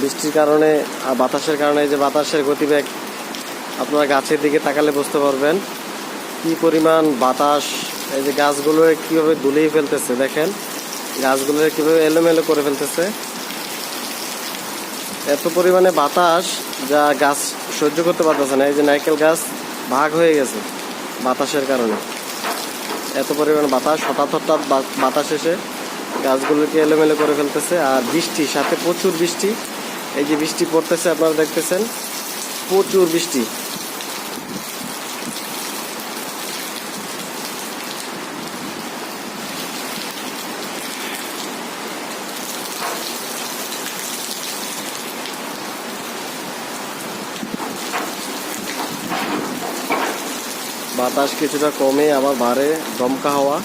বৃষ্টির কারণে আর বাতাসের কারণে যে বাতাসের গতিবেগ আপনারা গাছের দিকে তাকালে বুঝতে পারবেন। কি পরিমাণ বাতাস, এই যে গাছগুলো কীভাবে দুলেই ফেলতেছে দেখেন। গাছগুলো কীভাবে এলোমেলো করে ফেলতেছে। এত পরিমাণে বাতাস যা গাছ সহ্য করতে পারতেছে না, এই যে নারকেল গাছ ভাগ হয়ে গেছে বাতাসের কারণে। এত পরিমাণে বাতাস, হঠাৎ হঠাৎ বাতাস এসে গাছগুলোকে এলোমেলো করে ফেলতেছে আর বৃষ্টি, সাথে প্রচুর বৃষ্টি। এই যে বৃষ্টি পড়তেছে, আপনারা দেখতেছেন? প্রচুর বৃষ্টি। বাতাস কিছুটা কমে, আবার বাড়ে দমকা হাওয়া।